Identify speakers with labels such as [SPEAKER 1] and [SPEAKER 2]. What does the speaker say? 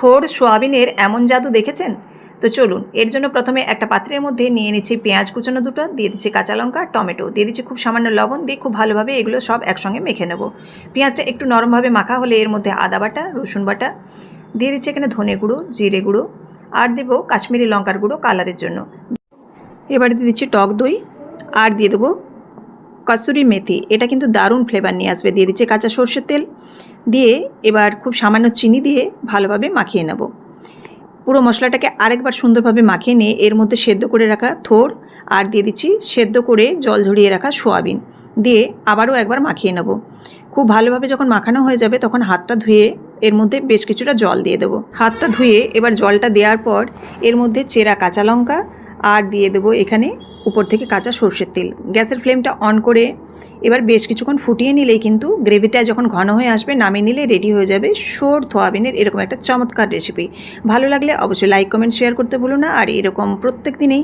[SPEAKER 1] থোর, সোয়াবিনের এমন জাদু দেখেছেন? তো চলুন, এর জন্য প্রথমে একটা পাত্রের মধ্যে নিয়ে নিচ্ছি পেঁয়াজ কুচানো দুটো, দিয়ে দিচ্ছি কাঁচা লঙ্কা, টমেটো। দিয়ে দিচ্ছি খুব সামান্য লবণ দিয়ে খুব ভালোভাবে এগুলো সব একসঙ্গে মেখে নেব। পেঁয়াজটা একটু নরমভাবে মাখা হলে এর মধ্যে আদা বাটা, রসুন বাটা, দিয়ে দিচ্ছি এখানে ধনে গুঁড়ো, জিরে গুঁড়ো, আর দেবো কাশ্মীরি লঙ্কার গুঁড়ো কালারের জন্য। এবারে দিয়ে দিচ্ছি টক দই, আর দিয়ে দেবো কসুরি মেথি। এটা কিন্তু দারুণ ফ্লেভার নিয়ে আসবে। দিয়ে দিচ্ছি কাঁচা সর্ষের তেল দিয়ে এবার খুব সামান্য চিনি দিয়ে ভালোভাবে মাখিয়ে নেব। পুরো মশলাটাকে আরেকবার সুন্দরভাবে মাখিয়ে নিয়ে এর মধ্যে সেদ্ধ করে রাখা থোর আর দিয়ে দিচ্ছি সেদ্ধ করে জল ঝরিয়ে রাখা সোয়াবিন দিয়ে আবারও একবার মাখিয়ে নেব। খুব ভালোভাবে যখন মাখানো হয়ে যাবে তখন হাতটা ধুয়ে এর মধ্যে বেশ কিছুটা জল দিয়ে দেবো। হাতটা ধুয়ে এবার জলটা দেওয়ার পর এর মধ্যে চেরা কাঁচা লঙ্কা আর দিয়ে দেবো এখানে উপর থেকে কাঁচা সর্ষের তেল। গ্যাসের ফ্লেমটা অন করে এবার বেশ কিছুক্ষণ ফুটিয়ে নিলেই কিন্তু গ্রেভিটা যখন ঘন হয়ে আসবে, নামিয়ে নিলে রেডি হয়ে যাবে সোর থোয়াবিনের এরকম একটা চমৎকার রেসিপি ভালো লাগলে অবশ্যই লাইক কমেন্ট শেয়ার করতে ভুলো না। আর এরকম প্রত্যেক দিনেই